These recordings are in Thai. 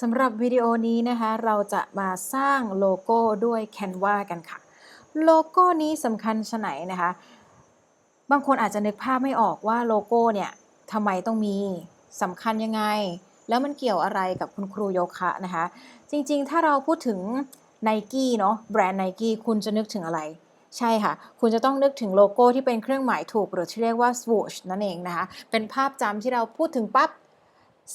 สำหรับวิดีโอนี้นะคะเราจะมาสร้างโลโก้ด้วย Canva กันค่ะ โลโก้นี้สำคัญชไหนนะคะ บางคนอาจจะนึกภาพไม่ออกว่าโลโก้เนี่ยทำไมต้องมีสำคัญยังไง แล้วมันเกี่ยวอะไรกับคุณครูโยคะนะคะ จริงๆ ถ้าเราพูดถึง n i กี้เนาะแบรนด์ n i กี้คุณจะนึกถึงอะไร ใช่ค่ะ คุณจะต้องนึกถึงโลโก้ที่เป็นเครื่องหมายถูก หรือที่เรียกว่า swoosh นั่นเองนะคะ เป็นภาพจำที่เราพูดถึงปั๊บ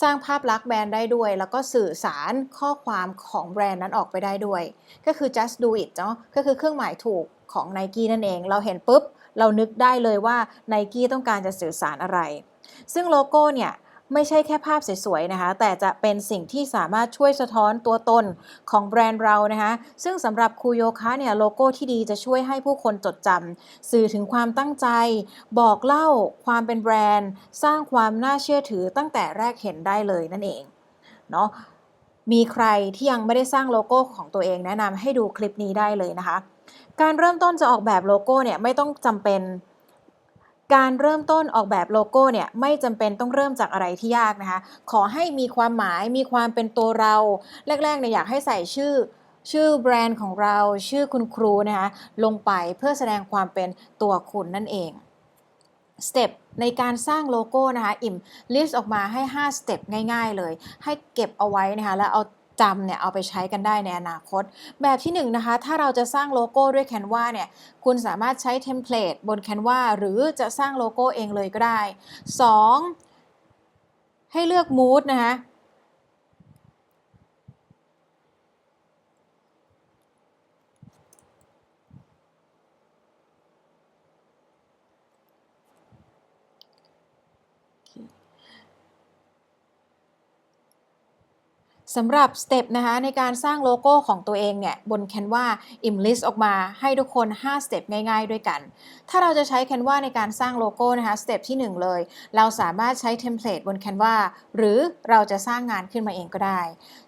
สร้างภาพลักษณ์แบรนด์ได้ด้วย แล้วก็สื่อสารข้อความของแบรนด์นั้นออกไปได้ด้วย ก็คือ just do it เนาะก็คือเครื่องหมายถูกของ n i กี้นั่นเอง เราเห็นปุ๊บ เรานึกได้เลยว่า n i กี้ต้องการจะสื่อสารอะไร ซึ่งโลโก้เนี่ย ไม่ใช่แค่ภาพสวยๆนะคะ แต่จะเป็นสิ่งที่สามารถช่วยสะท้อนตัวตนของแบรนด์เรานะคะ ซึ่งสำหรับครูโยคะเนี่ยโลโก้ที่ดีจะช่วยให้ผู้คนจดจำสื่อถึงความตั้งใจ บอกเล่าความเป็นแบรนด์ สร้างความน่าเชื่อถือตั้งแต่แรกเห็นได้เลยนั่นเองเนาะมีใครที่ยังไม่ได้สร้างโลโก้ของตัวเองแนะนำให้ดูคลิปนี้ได้เลยนะคะ การเริ่มต้นจะออกแบบโลโก้เนี่ยไม่ต้องจำเป็น การเริ่มต้นออกแบบโลโก้เนี่ยไม่จำเป็นต้องเริ่มจากอะไรที่ยากนะคะ ขอให้มีความหมายมีความเป็นตัวเรา แรกๆเนี่ยอยากให้ใส่ชื่อชื่อแบรนด์ของเราชื่อคุณครูนะคะลงไปเพื่อแสดงความเป็นตัวคุณนั่นเองสเต็ปในการสร้างโลโก้นะคะ อิ่มลิสต์ออกมาให้ 5 สเต็ปง่าย ๆ เลย ให้เก็บเอาไว้นะคะ แล้วเอา จำเนี่ยเอาไปใช้กันได้ในอนาคต แบบที่1นนะคะถ้าเราจะสร้างโลโก้ด้วย Canva เนี่ยคุณสามารถใช้เทมเพลตบน Canva หรือจะสร้างโลโก้เองเลยก็ได้ 2. ให้เลือก Mood นะคะ สำหรับสเต็ปนะคะในการสร้างโลโก้ของตัวเองเนี่ยบน Canva อิมลิสต์ออกมาให้ทุกคน 5 สเต็ปง่ายๆ ด้วยกัน ถ้าเราจะใช้ Canva ในการสร้างโลโก้นะคะสเต็ปที่ 1 เลย เราสามารถใช้เทมเพลตบน Canva หรือเราจะสร้างงานขึ้นมาเองก็ได้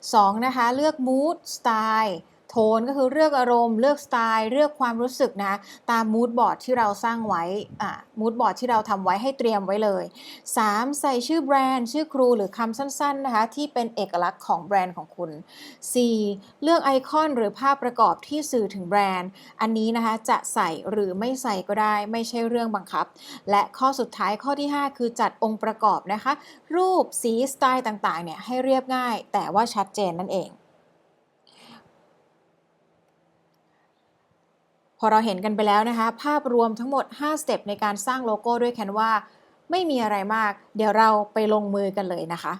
2. นะคะเลือก Mood Style โทนก็คือเลือกอารมณ์เลือกสไตล์เลือกความรู้สึกนะ ตามมูดบอร์ดที่เราสร้างไว้อ่ามูดบอร์ดที่เราทำไว้ให้เตรียมไว้เลย 3. ใส่ชื่อแบรนด์ ชื่อครูหรือคำสั้นๆนะคะที่เป็นเอกลักษณ์ของแบรนด์ของคุณ 4. เลือกไอคอนหรือภาพประกอบที่สื่อถึงแบรนด์ อันนี้นะคะจะใส่หรือไม่ใส่ก็ได้ ไม่ใช่เรื่องบังคับ และข้อสุดท้ายข้อที่ 5 คือจัดองค์ประกอบนะคะ รูปสีสไตล์ต่างๆเนี่ยให้เรียบง่าย แต่ว่าชัดเจนนั่นเอง พอเราเห็นกันไปแล้วนะคะ ภาพรวมทั้งหมด 5 สเต็ปในการสร้างโลโก้ด้วย Canva ไม่มีอะไรมาก เดี๋ยวเราไปลงมือกันเลยนะคะ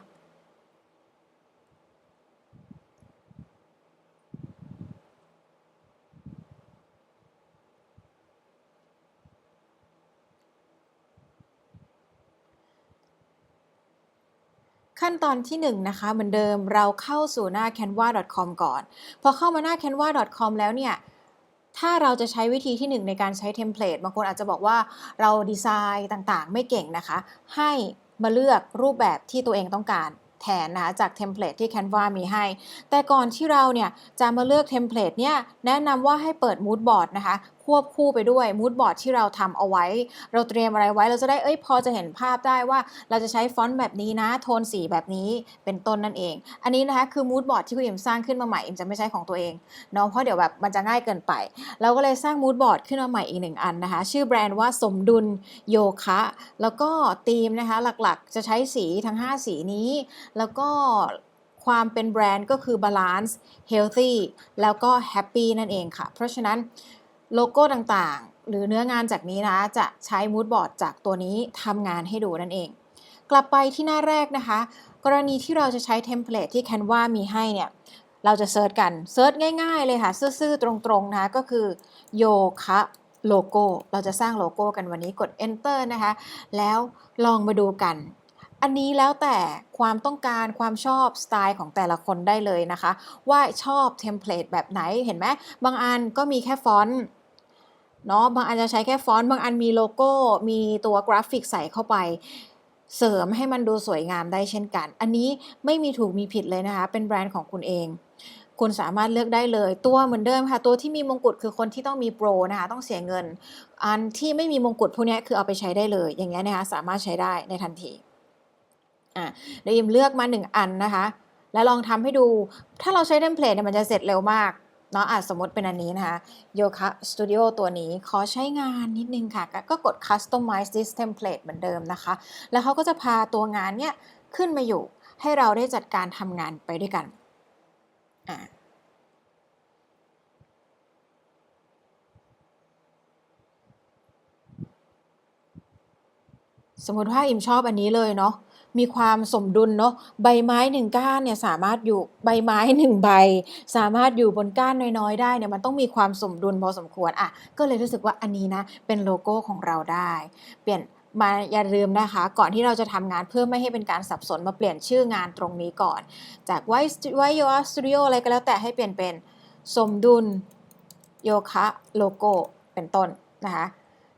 ขั้นตอนที่1นนะคะ เหมือนเดิมเราเข้าสู่หน้า canva.com ก่อน พอเข้ามาหน้า canva.com แล้วเนี่ย ถ้าเราจะใช้วิธีที่ 1 ในการใช้เทมเพลตบางคนอาจจะบอกว่าเราดีไซน์ต่างๆ ไม่เก่งนะคะ ให้มาเลือกรูปแบบที่ตัวเองต้องการแทนนะคะจากเทมเพลตที่ Canva มีให้ แต่ก่อนที่เราเนี่ยจะมาเลือกเทมเพลตเนี่ยแนะนำว่าให้เปิด Mood Board นะคะ ควบคู่ไปด้วย Mood Board ที่เราทำเอาไว้ เราเตรียมอะไรไว้เราจะได้เอ้ยพอจะเห็นภาพได้ว่า เราจะใช้ฟอนต์แบบนี้นะโทนสีแบบนี้เป็นต้นนั่นเอง อันนี้นะคะคือ Mood Board ที่คุณอิมสร้างขึ้นมาใหม่อิมจะไม่ใช้ของตัวเองเนาะเพราะเดี๋ยวแบบมันจะง่ายเกินไป เราก็เลยสร้าง Mood Board ขึ้นมาใหม่อีกหนึ่งอันนะคะ ชื่อแบรนด์ว่าสมดุลโยคะ แล้วก็ธีมนะคะหลักๆ จะใช้สีทั้ง 5 สีนี้ แล้วก็ความเป็นแบรนด์ก็คือ balance healthy แล้วก็ happy นั่นเองค่ะ เพราะฉะนั้น โลโก้ต่างๆ หรือเนื้องานจากนี้นะจะใช้มูดบอร์ดจากตัวนี้ทำงานให้ดูนั่นเอง กลับไปที่หน้าแรกนะคะ กรณีที่เราจะใช้เทมเพลตที่ Canva มีให้เนี่ยเราจะเซิร์ชกันเซิร์ชง่ายๆเลยค่ะ ซื่อๆ ตรงๆนะก็คือโยคะโลโก้เราจะสร้างโลโก้กันวันนี้กด enter นะคะ แล้วลองมาดูกัน อันนี้แล้วแต่ความต้องการความชอบสไตล์ของแต่ละคนได้เลยนะคะ ว่าชอบเทมเพลตแบบไหนเห็นไหมบางอันก็มีแค่ฟอนต์ เนาะบางอันจะใช้แค่ฟอนต์บางอันมีโลโก้ มีตัวกราฟิกใส่เข้าไป เสริมให้มันดูสวยงามได้เช่นกัน อันนี้ไม่มีถูกมีผิดเลยนะคะ เป็นแบรนด์ของคุณเอง คุณสามารถเลือกได้เลย ตัวเหมือนเดิมค่ะ ตัวที่มีมงกุฎคือคนที่ต้องมีโปรนะคะ ต้องเสียเงิน อันที่ไม่มีมงกุฎพวกนี้คือเอาไปใช้ได้เลย อย่างเงี้ยนะคะ สามารถใช้ได้ในทันที อะเดี๋ยวอิมเลือกมาหนึ่งอันนะคะ แล้วลองทำให้ดู ถ้าเราใช้เทมเพลตเนี่ยมันจะเสร็จเร็วมาก เนาะอาจสมมติเป็นอันนี้นะคะโยคะสตูดิโอตัวนี้ขอใช้งานนิดนึงค่ะ ก็กด customize this template เหมือนเดิมนะคะ แล้วเขาก็จะพาตัวงานเนี่ยขึ้นมาอยู่ให้เราได้จัดการทำงานไปด้วยกันอ่าสมมติว่าอิมชอบอันนี้เลยเนาะ มีความสมดุลเนาะใบไม้หนึ่งก้านเนี่ยสามารถอยู่ใบไม้หนึ่งใบ สามารถอยู่บนก้านน้อยๆ ได้เนี่ยมันต้องมีความสมดุลพอสมควรอะก็เลยรู้สึกว่าอันนี้นะเป็นโลโก้ของเราได้ เปลี่ยนมาอย่าลืมนะคะ ก่อนที่เราจะทำงานเพื่อไม่ให้เป็นการสับสนมาเปลี่ยนชื่องานตรงนี้ก่อน จากไว้ไว้โยคะสตูดิโออะไรก็แล้วแต่ให้เปลี่ยนเป็นสมดุลโยคะโลโก้เป็นต้นนะคะ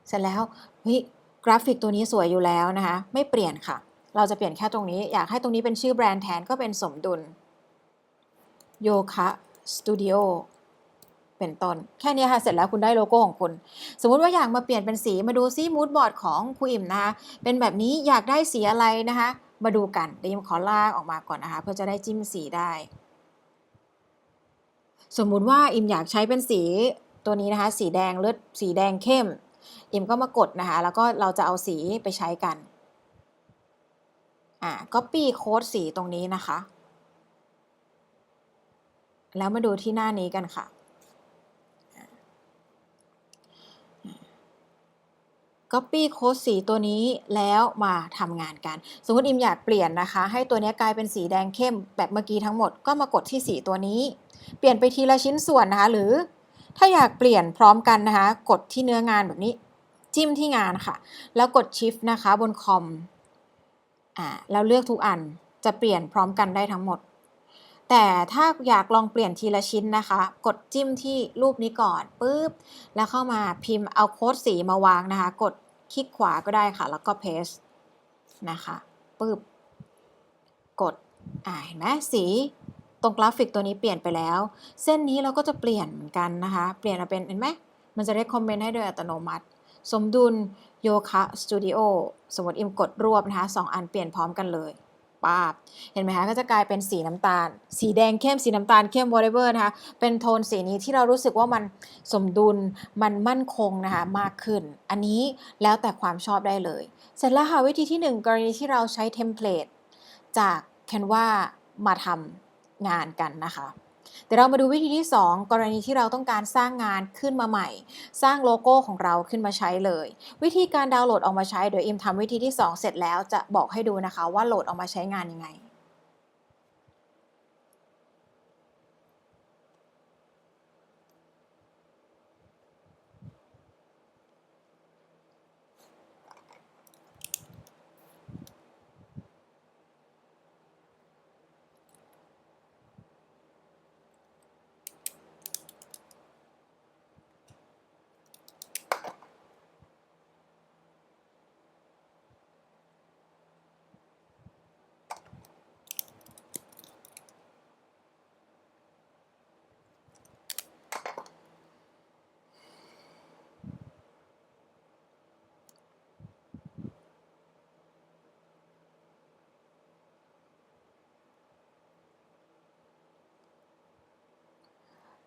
เสร็จแล้วเฮ้ยกราฟิกตัวนี้สวยอยู่แล้วนะคะ ไม่เปลี่ยนค่ะ เราจะเปลี่ยนแค่ตรงนี้ อยากให้ตรงนี้เป็นชื่อแบรนด์แทนก็เป็นสมดุลโยคะสตูดิโอเป็นต้น แค่นี้ค่ะ เสร็จแล้วคุณได้โลโก้ของคุณ สมมุติว่าอยากมาเปลี่ยนเป็นสีมาดูซิมูดบอร์ดของครูอิ่มนะคะเป็นแบบนี้อยากได้สีอะไรนะคะ มาดูกันเดี๋ยวขอลากออกมาก่อนนะคะ เพื่อจะได้จิ้มสีได้ สมมุติว่าอิมอยากใช้เป็นสีตัวนี้นะคะ สีแดงเลือดสีแดงเข้ม อิมก็มากดนะคะ แล้วก็เราจะเอาสีไปใช้กัน อ่า copy โค้ดสีตรงนี้นะคะ แล้วมาดูที่หน้านี้กันค่ะ Copy โค้ดสีตัวนี้แล้วมาทำงานกัน สมมติอิมอยากเปลี่ยนนะคะ ให้ตัวนี้กลายเป็นสีแดงเข้มแบบเมื่อกี้ทั้งหมดก็มากดที่สีตัวนี้ เปลี่ยนไปทีละชิ้นส่วนนะคะ หรือถ้าอยากเปลี่ยนพร้อมกันนะคะ กดที่เนื้องานแบบนี้ จิ้มที่งานค่ะ แล้วกด Shift นะคะบนคอม อ่าแล้วเลือกทุกอันจะเปลี่ยนพร้อมกันได้ทั้งหมด แต่ถ้าอยากลองเปลี่ยนทีละชิ้นนะคะ กดจิ้มที่รูปนี้ก่อนปุ๊บแล้วเข้ามาพิมพ์เอาโค้ดสีมาวางนะคะ กดคลิกขวาก็ได้ค่ะ แล้วก็ paste นะคะปึ๊บกดอ่าเห็นไหมสีตรงกราฟิกตัวนี้เปลี่ยนไปแล้ว เส้นนี้เราก็จะเปลี่ยนเหมือนกันนะคะ เปลี่ยนมาเป็นเห็นไหมมันจะได้คอมเมนต์ให้โดยอัตโนมัติ สมดุล โยคะสตูดิโอสมมติอิมกดรวบนะคะสองอันเปลี่ยนพร้อมกันเลยปาบเห็นไหมคะก็จะกลายเป็นสีน้ำตาล สีแดงเข้มสีน้ำตาลเข้ม whatever นะคะเป็นโทนสีนี้ที่เรารู้สึกว่ามันสมดุลมันมั่นคงนะคะมากขึ้น อันนี้แล้วแต่ความชอบได้เลย เสร็จแล้วค่ะวิธีที่ 1 กรณีที่เราใช้เทมเพลตจาก Canva มาทำงานกันนะคะ เดี๋ยวเรามาดูวิธีที่ 2 กรณีที่เราต้องการสร้างงานขึ้นมาใหม่ สร้างโลโก้ของเราขึ้นมาใช้เลย วิธีการดาวน์โหลดออกมาใช้เดี๋ยวอิมทำวิธีที่ 2 เสร็จแล้วจะบอกให้ดูนะคะว่าโหลดออกมาใช้งานยังไง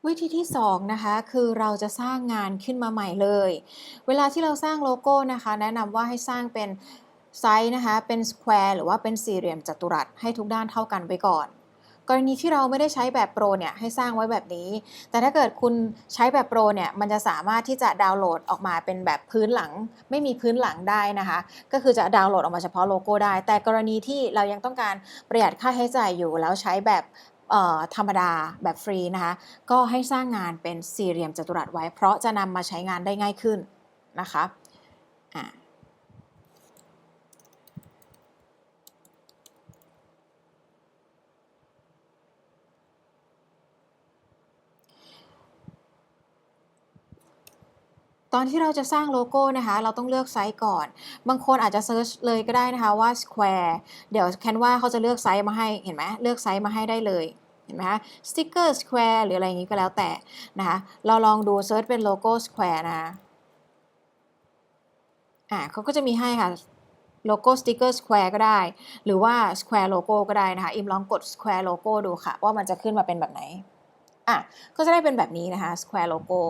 วิธีที่2นะคะคือเราจะสร้างงานขึ้นมาใหม่เลย เวลาที่เราสร้างโลโก้นะคะ แนะนำว่าให้สร้างเป็นไซส์นะคะ เป็นสแควร์หรือว่าเป็นสี่เหลี่ยมจัตุรัสให้ทุกด้านเท่ากันไปก่อน กรณีที่เราไม่ได้ใช้แบบโปรเนี่ยให้สร้างไว้แบบนี้ แต่ถ้าเกิดคุณใช้แบบโปรเนี่ยมันจะสามารถที่จะดาวน์โหลดออกมาเป็นแบบพื้นหลัง ไม่มีพื้นหลังได้นะคะ ก็คือจะดาวน์โหลดออกมาเฉพาะโลโก้ได้ แต่กรณีที่เรายังต้องการประหยัดค่าใช้จ่ายอยู่แล้วใช้แบบ ธรรมดาแบบฟรีนะคะก็ให้สร้างงานเป็นสี่เหลี่ยมจัตุรัสไว้ เพราะจะนำมาใช้งานได้ง่ายขึ้นนะคะอ่าตอนที่เราจะสร้างโลโก้นะคะ เราต้องเลือกไซส์ก่อน บางคนอาจจะเซิร์ชเลยก็ได้นะคะว่า square เดี๋ยว Canva เขาจะเลือกไซส์มาให้ เห็นไหมเลือกไซส์มาให้ได้เลย นไหมคะสติ๊กเกอร์สแควร์หรืออะไรอย่างนี้ก็แล้วแต่นะคะเราลองดูเซิร์ชเป็นโลโก้สแควร์นะคะอ่าเขาก็จะมีให้ค่ะโลโก้สติกเกอร์สแควร์ก็ได้ หรือว่าสแควร์โลโก้ก็ได้นะคะ อิมลองกดสแควร์โลโก้ดูค่ะ ว่ามันจะขึ้นมาเป็นแบบไหนอะก็จะได้เป็นแบบนี้นะคะสแควร์โลโก้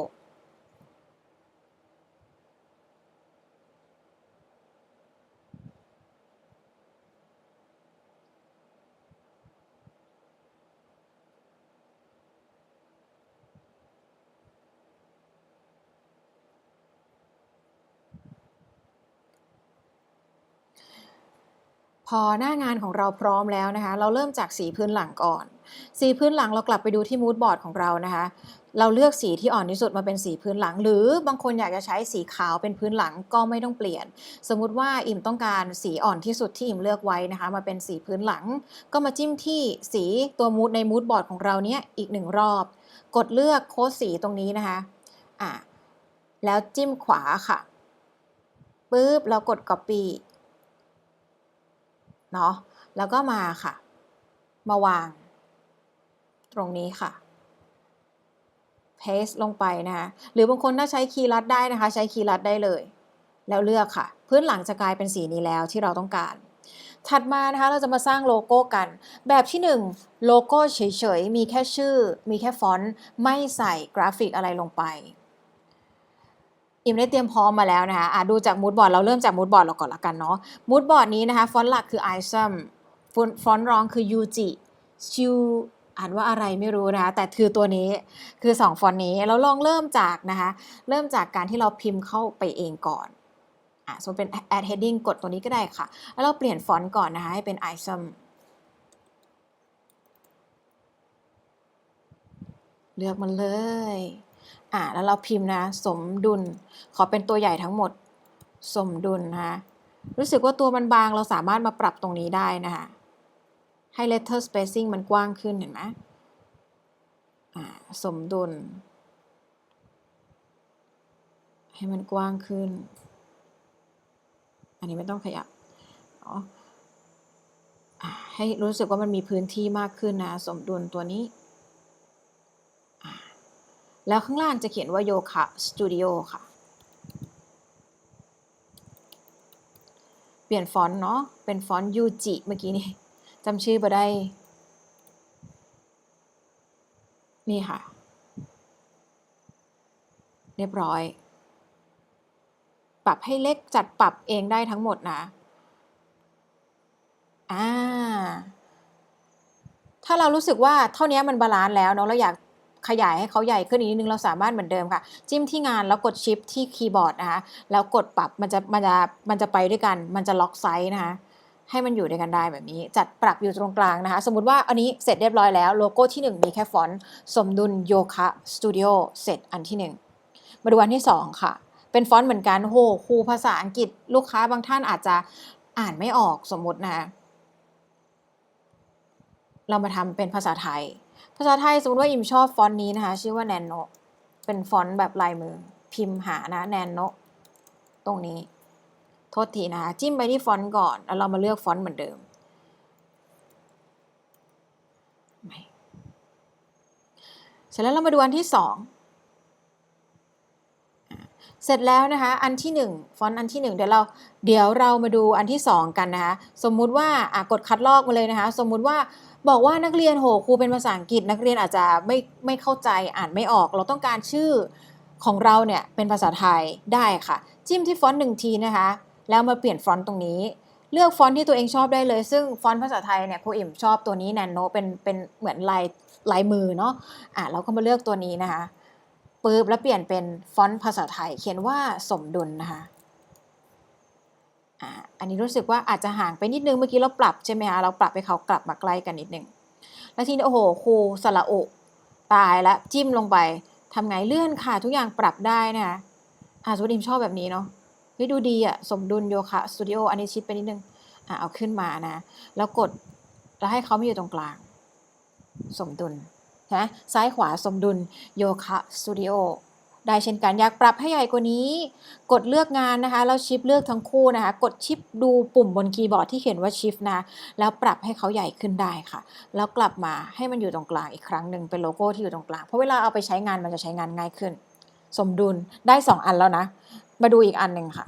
อหน้างานของเราพร้อมแล้วนะคะ เราเริ่มจากสีพื้นหลังก่อน สีพื้นหลังเรากลับไปดูที่มูดบอร์ดของเรานะคะ เราเลือกสีที่อ่อนที่สุดมาเป็นสีพื้นหลัง หรือบางคนอยากจะใช้สีขาวเป็นพื้นหลังก็ไม่ต้องเปลี่ยน สมมุติว่าอิมต้องการสีอ่อนที่สุดที่อิมเลือกไว้นะคะ มาเป็นสีพื้นหลัง ก็มาจิ้มที่สีตัวมูดในมูดบอร์ดของเราเนี้ยอีกหนึ่งรอบ กดเลือกโค้ดสีตรงนี้นะคะอะแล้วจิ้มขวาค่ะปุ๊บแล้วกด copy เนาะแล้วก็มาค่ะ มาวาง ตรงนี้ค่ะ paste ลงไปนะคะหรือบางคนถ้าใช้คีย์ลัดได้นะคะ ใช้คีย์ลัดได้เลย แล้วเลือกค่ะ พื้นหลังจะกลายเป็นสีนี้แล้วที่เราต้องการ ถัดมานะคะเราจะมาสร้างโลโก้กัน แบบที่ 1 โลโก้เฉยๆ มีแค่ชื่อ มีแค่ฟอนต์ ไม่ใส่กราฟิกอะไรลงไป อิมได้เตรียมพร้อมมาแล้วนะคะะดูจากมูดบอร์ดเราเริ่มจากมูดบอร์ดเราก่อนละกันเนาะมูดบอร์ดนี้นะคะฟอนต์หลักคือ i อนต์ฟอนต์รองคือ UGI ชิวอ่านว่าอะไรไม่รู้นะคะ แต่คือตัวนี้คือ 2 ฟอนต์นี้เราลองเริ่มจากนะคะ เริ่มจากการที่เราพิมพ์เข้าไปเองก่อนอะสมมติเป็น add heading กดตัวนี้ก็ได้ค่ะ แล้วเราเปลี่ยนฟอนต์ก่อนนะคะ ให้เป็น ISOM เลือกมันเลย อะแล้วเราพิมพ์นะ สมดุล ขอเป็นตัวใหญ่ทั้งหมด สมดุลนะคะรู้สึกว่าตัวมันบางเราสามารถมาปรับตรงนี้ได้นะคะให้ letter spacing มันกว้างขึ้นเห็นไหมอ่าสมดุล ให้มันกว้างขึ้น อันนี้ไม่ต้องขยับให้รู้สึกว่ามันมีพื้นที่มากขึ้นนะ สมดุลตัวนี้ แล้วข้างล่างจะเขียนว่าโยคะสตูดิโอค่ะ เปลี่ยนฟอนต์เนาะ เป็นฟอนต์ยูจิเมื่อกี้นี้จำชื่อมาได้ นี่ค่ะ เรียบร้อย ปรับให้เล็กจัดปรับเองได้ทั้งหมดนะ อ่าถ้าเรารู้สึกว่าเท่านี้มันบาลานซ์แล้วเนาะเราอยาก ขยายให้เขาใหญ่ขึ้นอีกนิดนึงเราสามารถเหมือนเดิมค่ะ จิ้มที่งานแล้วกดชิปที่คีย์บอร์ดนะคะแล้วกดปรับมันจะมันจะมันจะไปด้วยกัน มันจะล็อกไซส์นะคะให้มันอยู่ด้วยกันได้แบบนี้ จัดปรับอยู่ตรงกลางนะคะ สมมติว่าอันนี้เสร็จเรียบร้อยแล้ว โลโก้ที่ 1 มีแค่ฟอนต์สมดุลโยคะสตูดิโอเสร็จอันที่ 1 มาดูอันที่ 2 ค่ะ เป็นฟอนต์เหมือนกันโหครูภาษาอังกฤษลูกค้าบางท่านอาจจะอ่านไม่ออกสมมตินะคะเรามาทำเป็นภาษาไทย ภาษาไทยสมมติว่าอิมชอบฟอนต์นี้นะคะ ชื่อว่าแนนโนเป็นฟอนต์แบบลายมือ พิมพ์หานะแนนโนตรงนี้ โทษทีนะคะ จิ้มไปที่ฟอนต์ก่อน แล้วเรามาเลือกฟอนต์เหมือนเดิมเสร็จแล้วเรามาดูอันที่สอง เสร็จแล้วนะคะ อันที่1ฟอนต์อันที่ 1 เดี๋ยวเราเดี๋ยวเรามาดูอันที่ 2 กันนะคะ สมมุติว่าอะกดคัดลอกมาเลยนะคะ สมมุติว่าบอกว่านักเรียนโหครูเป็นภาษาอังกฤษ นักเรียนอาจจะไม่ไม่เข้าใจอ่านไม่ออก เราต้องการชื่อของเราเนี่ยเป็นภาษาไทยได้ค่ะ จิ้มที่ฟอนต์หนึ่งทีนะคะ แล้วมาเปลี่ยนฟอนต์ตรงนี้ เลือกฟอนต์ที่ตัวเองชอบได้เลย ซึ่งฟอนต์ภาษาไทยเนี่ยครูอิ่มชอบตัวนี้แนนโนเป็นเป็นเหมือนลายลายมือเนาะอะเราก็มาเลือกตัวนี้นะคะ ปึ๊บแล้วเปลี่ยนเป็นฟอนต์ภาษาไทย เขียนว่าสมดุลนะคะอะอันนี้รู้สึกว่าอาจจะห่างไปนิดนึงเมื่อกี้เราปรับใช่ไหมคะเราปรับให้เขากลับมาใกล้กันนิดนึงแล้วทีนี้โอ้โหครูสระอุตายแล้วจิ้มลงไปทำไงเลื่อนค่ะ ทุกอย่างปรับได้นะคะอะสมมติมชอบแบบนี้เนาะเฮ้ยดูดีอะสมดุลโยคะสตูดิโออันนี้ชิดไปนิดนึงอะเอาขึ้นมานะ แล้วกดแล้วให้เขามาอยู่ตรงกลาง สมดุล นะซ้ายขวาสมดุลโยคะสตูดิโอได้เช่นกันอยากปรับให้ใหญ่กว่านี้ กดเลือกงานนะคะแล้วชิปเลือกทั้งคู่นะคะ กดชิปดูปุ่มบนคีย์บอร์ดที่เขียนว่าชิฟนะแล้วปรับให้เขาใหญ่ขึ้นได้ค่ะ แล้วกลับมาให้มันอยู่ตรงกลางอีกครั้งหนึ่งเป็นโลโก้ที่อยู่ตรงกลาง เพราะเวลาเอาไปใช้งานมันจะใช้งานง่ายขึ้น สมดุลได้ 2 อันแล้วนะ มาดูอีกอันหนึ่งค่ะ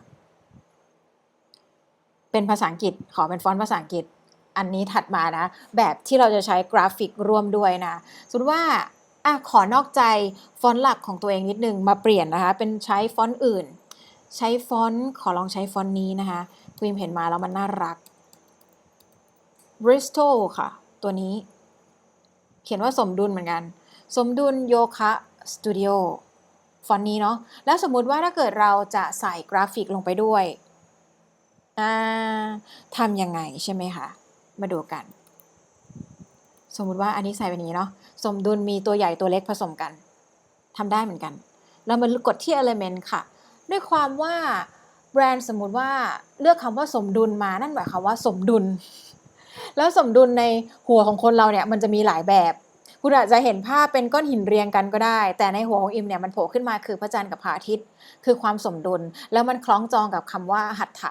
เป็นภาษาอังกฤษขอเป็นฟอนต์ภาษาอังกฤษ อันนี้ถัดมานะ แบบที่เราจะใช้กราฟิกร่วมด้วยนะสมมติว่าอะขอนอกใจฟอนต์หลักของตัวเองนิดนึงมาเปลี่ยนนะคะ เป็นใช้ฟอนต์อื่น ใช้ฟอนต์ขอลองใช้ฟอนต์นี้นะคะพิมเห็นมาแล้วมันน่ารัก Bristol ค่ะ ตัวนี้ เขียนว่าสมดุลเหมือนกัน สมดุลโยคะสตูดิโอฟอนต์นี้เนาะแล้วสมมุติว่าถ้าเกิดเราจะใส่กราฟิกลงไปด้วยอ่าทำยังไงใช่ไหมคะ มาดูกัน สมมุติว่าอันนี้ใส่แบบนี้เนาะสมดุลมีตัวใหญ่ตัวเล็กผสมกันทำได้เหมือนกัน เรามากดที่ element ค่ะ ด้วยความว่าแบรนด์สมมุติว่าเลือกคำว่าสมดุลมานั่นหมายความว่าสมดุล แล้วสมดุลในหัวของคนเราเนี่ยมันจะมีหลายแบบคุณอาจจะเห็นภาพเป็นก้อนหินเรียงกันก็ได้ แต่ในหัวของอิมเนี่ยมันโผล่ขึ้นมาคือพระจันทร์กับพระอาทิตย์ คือความสมดุล แล้วมันคล้องจองกับคำว่าหัตถะ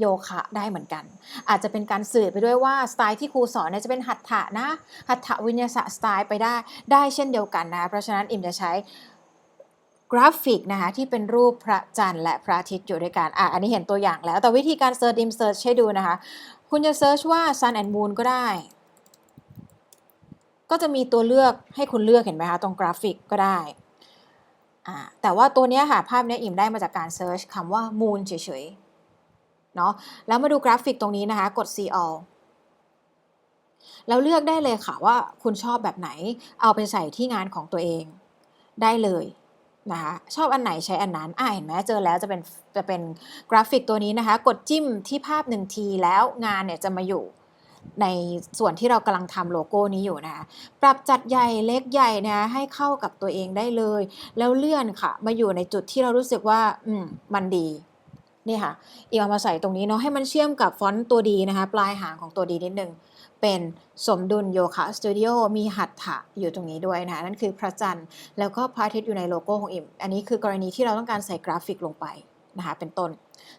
โยคะได้เหมือนกัน อาจจะเป็นการสื่อไปด้วยว่าสไตล์ที่ครูสอนเนี่ยจะเป็นหัตถะนะหัตถวิญญาสสไตล์ไปได้ได้เช่นเดียวกันนะ เพราะฉะนั้นอิมจะใช้กราฟิกนะคะที่เป็นรูปพระจันทร์และพระอาทิตย์อยู่ด้วยกันอะอันนี้เห็นตัวอย่างแล้ว แต่วิธีการเซิร์ชอิมเซิร์ชให้ดูนะคะ คุณจะเซิร์ชว่า sun and moon ก็ได้ ก็จะมีตัวเลือกให้คุณเลือกเห็นไหมคะตรงกราฟิกก็ได้แต่ว่าตัวนี้ค่ะภาพนี้อิ่มได้มาจากการเซิร์ชคำว่า moon เฉย เนาะแล้วมาดูกราฟิกตรงนี้นะคะกด see all แล้วเลือกได้เลยค่ะว่าคุณชอบแบบไหนเอาไปใส่ที่งานของตัวเองได้เลยนะคะชอบอันไหนใช้อันนั้นอ่าเห็นไหมเจอแล้วจะเป็นจะเป็นกราฟิกตัวนี้นะคะ กดจิ้มที่ภาพหนึ่งทีแล้วงานเนี่ยจะมาอยู่ในส่วนที่เรากำลังทำโลโก้นี้อยู่นะคะ ปรับจัดใหญ่เล็กใหญ่นะให้เข้ากับตัวเองได้เลย แล้วเลื่อนค่ะ มาอยู่ในจุดที่เรารู้สึกว่า อืม มันดี นี่ค่ะอีกเอามาใส่ตรงนี้เนาะให้มันเชื่อมกับฟอนต์ตัวดีนะคะ ปลายหางของตัวดีนิดนึง เป็นสมดุลโยคะสตูดิโอมีหัตถะอยู่ตรงนี้ด้วยนะนั่นคือพระจันทร์แล้วก็พระอาทิตย์อยู่ในโลโก้ของอิม อันนี้คือกรณีที่เราต้องการใส่กราฟิกลงไปนะคะเป็นต้น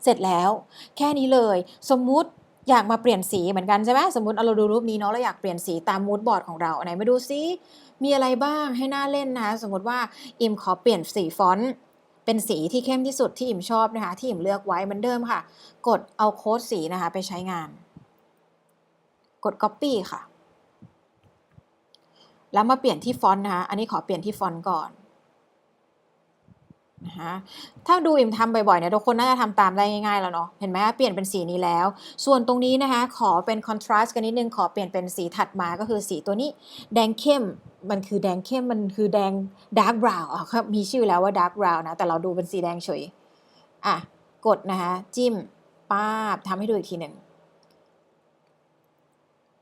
เสร็จแล้ว แค่นี้เลยสมมุติอยากมาเปลี่ยนสีเหมือนกันใช่ไหมสมมติเราดูรูปนี้เนาะเราอยากเปลี่ยนสีตามมูดบอร์ดของเราไหนมาดูซิมีอะไรบ้างให้น่าเล่นนะคะสมมติว่าอิมขอเปลี่ยนสีฟอนต์ เป็นสีที่เข้มที่สุดที่อิมชอบนะคะ ที่อิมเลือกไว้เหมือนเดิมค่ะ กดเอาโค้ดสีนะคะไปใช้งาน กด Copy ค่ะ แล้วมาเปลี่ยนที่ฟอนต์นะคะ อันนี้ขอเปลี่ยนที่ฟอนต์ก่อน นะคะถ้าดูอิมทำบ่อยๆเนี่ยทุกคนน่าจะทำตามได้ง่ายๆแล้วเนาะเห็นไหมเปลี่ยนเป็นสีนี้แล้ว ส่วนตรงนี้นะคะขอเป็นคอนทราสต์กันนิดนึงขอเปลี่ยนเป็นสีถัดมาก็คือสีตัวนี้แดงเข้มมันคือแดงเข้มมันคือแดงดาร์กบราวน์อะมีชื่อแล้วว่าดาร์กบราวน์นะแต่เราดูเป็นสีแดงเฉยอะกดนะคะจิ้มป้าบทำให้ดูอีกทีหนึ่ง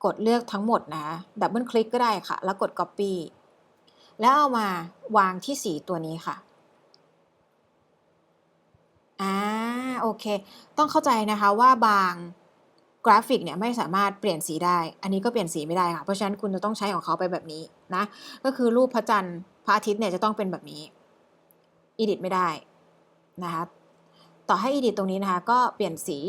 กดเลือกทั้งหมดนะดับเบิลคลิกก็ได้ค่ะ แล้วกด Copy แล้วเอามาวางที่สีตัวนี้ค่ะ อ่าโอเค ต้องเข้าใจนะคะว่าบางกราฟิกเนี่ยไม่สามารถเปลี่ยนสีได้ อันนี้ก็เปลี่ยนสีไม่ได้ค่ะ เพราะฉะนั้นคุณจะต้องใช้ของเขาไปแบบนี้นะ ก็คือรูปพระจันทร์พระอาทิตย์เนี่ยจะต้องเป็นแบบนี้ edit ไม่ได้นะคะต่อให้ edit ตรงนี้นะคะก็เปลี่ยนสี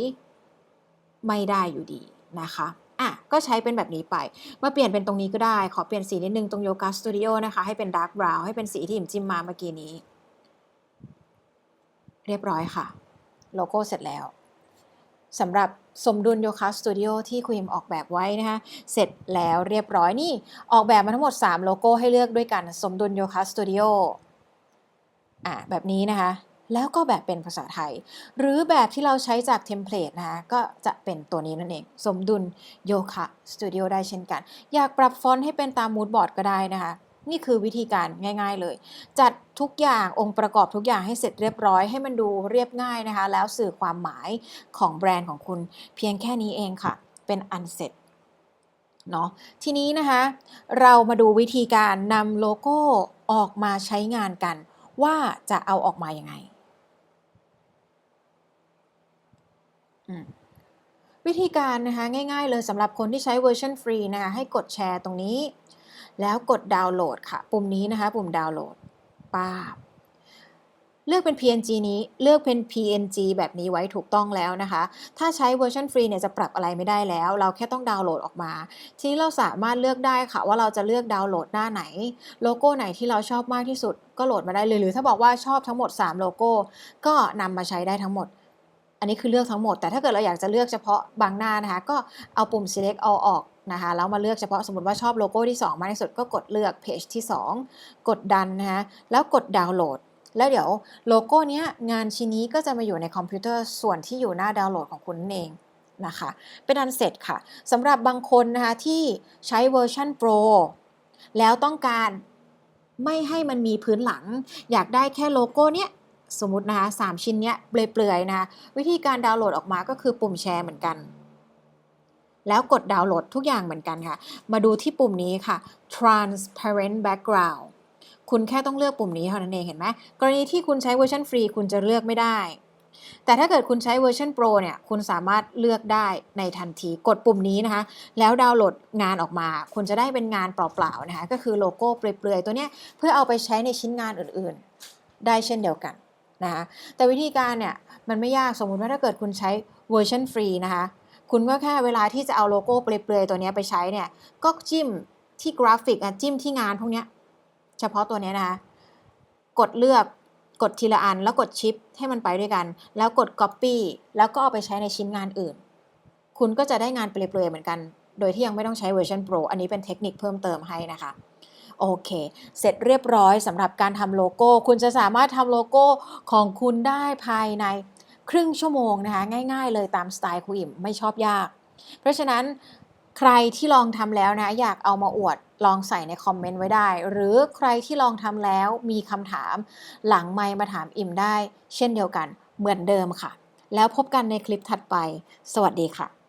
ไม่ได้อยู่ดีนะคะอะก็ใช้เป็นแบบนี้ไป มาเปลี่ยนเป็นตรงนี้ก็ได้ ขอเปลี่ยนสีนิดนึงตรงโยคะสตูดิโอนะคะ ให้เป็นดาร์กบราวน์ให้เป็นสีที่หิมจิ้มมาเมื่อกี้นี้ เรียบร้อยค่ะ โลโก้เสร็จแล้วสำหรับสมดุลโยคะสตูดิโอที่คุยมออกแบบไว้นะคะ เสร็จแล้วเรียบร้อยนี่ ออกแบบมาทั้งหมด 3 โลโก้ให้เลือกด้วยกัน สมดุลโยคะสตูดิโออะแบบนี้นะคะ แล้วก็แบบเป็นภาษาไทย หรือแบบที่เราใช้จากเทมเพลตนะคะก็จะเป็นตัวนี้นั่นเอง สมดุลโยคะสตูดิโอได้เช่นกัน อยากปรับฟอนต์ให้เป็นตามมูดบอร์ดก็ได้นะคะ นี่คือวิธีการง่าย ๆเลย จัดทุกอย่างองค์ประกอบทุกอย่างให้เสร็จเรียบร้อยให้มันดูเรียบง่ายนะคะ แล้วสื่อความหมายของแบรนด์ของคุณ เพียงแค่นี้เองค่ะ เป็นอันเสร็จเนาะทีนี้นะคะเรามาดูวิธีการนำโลโก้ออกมาใช้งานกัน ว่าจะเอาออกมายังไงวิธีการนะคะง่ายๆเลยสำหรับคนที่ใช้เวอร์ชันฟรีนะคะให้กดแชร์ตรงนี้ แล้วกดดาวน์โหลดค่ะ ปุ่มนี้นะคะ ปุ่มดาวน์โหลดป้าบเลือกเป็น PNG นี้ เลือกเป็น PNG แบบนี้ไว้ถูกต้องแล้วนะคะ ถ้าใช้เวอร์ชันฟรีเนี่ยจะปรับอะไรไม่ได้แล้ว เราแค่ต้องดาวน์โหลดออกมา ทีนี้เราสามารถเลือกได้ค่ะ ว่าเราจะเลือกดาวน์โหลดหน้าไหน โลโก้ไหนที่เราชอบมากที่สุด ก็โหลดมาได้เลย หรือถ้าบอกว่าชอบทั้งหมด 3 โลโก้ ก็นำมาใช้ได้ทั้งหมด อันนี้คือเลือกทั้งหมด แต่ถ้าเกิดเราอยากจะเลือกเฉพาะบางหน้านะคะ ก็เอาปุ่ม select all ออก นะคะแล้วมาเลือกเฉพาะสมมติว่าชอบโลโก้ที่ 2 มากที่สุดก็กดเลือก page ที่ 2 กดดันนะคะแล้วกดดาวน์โหลด แล้วเดี๋ยวโลโก้เนี้ยงานชิ้นนี้ก็จะมาอยู่ในคอมพิวเตอร์ส่วนที่อยู่หน้าดาวน์โหลดของคุณเองนะคะเป็นอันเสร็จค่ะสำหรับบางคนนะคะที่ใช้เวอร์ชัน Pro แล้วต้องการไม่ให้มันมีพื้นหลัง อยากได้แค่โลโก้เนี้ยสมมตินะคะสามชิ้นเนี้ยเปลือยๆนะคะวิธีการดาวน์โหลดออกมาก็คือปุ่มแชร์เหมือนกัน แล้วกดดาวน์โหลดทุกอย่างเหมือนกันค่ะ มาดูที่ปุ่มนี้ค่ะ transparent background คุณแค่ต้องเลือกปุ่มนี้เท่านั้นเองเห็นไหมกรณีที่คุณใช้เวอร์ชันฟรีคุณจะเลือกไม่ได้ แต่ถ้าเกิดคุณใช้เวอร์ชัน Pro เนี่ยคุณสามารถเลือกได้ในทันทีกดปุ่มนี้นะคะ แล้วดาวน์โหลดงานออกมา คุณจะได้เป็นงานเปล่าๆนะคะก็คือโลโก้เปลือยๆตัวเนี้ยเพื่อเอาไปใช้ในชิ้นงานอื่นๆ ได้เช่นเดียวกันนะคะแต่วิธีการเนี่ยมันไม่ยากสมมุติว่าถ้าเกิดคุณใช้เวอร์ชันฟรีนะคะ คุณก็แค่เวลาที่จะเอาโลโก้เปลือยๆตัวนี้ไปใช้เนี่ย ก็จิ้มที่กราฟิกอะจิ้มที่งานพวกนี้เฉพาะตัวนี้นะคะ กดเลือกกดทีละอันแล้วกดชิปให้มันไปด้วยกัน แล้วกด Copy แล้วก็เอาไปใช้ในชิ้นงานอื่น คุณก็จะได้งานเปลือยๆเหมือนกัน โดยที่ยังไม่ต้องใช้เวอร์ชัน Pro อันนี้เป็นเทคนิคเพิ่มเติมให้นะคะโอเค เสร็จเรียบร้อยสำหรับการทำโลโก้ คุณจะสามารถทำโลโก้ของคุณได้ภายใน ครึ่งชั่วโมงนะคะง่าย ๆ เลยตามสไตล์ครูอิ่มไม่ชอบยาก เพราะฉะนั้นใครที่ลองทำแล้วนะอยากเอามาอวดลองใส่ในคอมเมนต์ไว้ได้ หรือใครที่ลองทำแล้วมีคำถามหลังไมมาถามอิ่มได้ เช่นเดียวกันเหมือนเดิมค่ะ แล้วพบกันในคลิปถัดไป สวัสดีค่ะ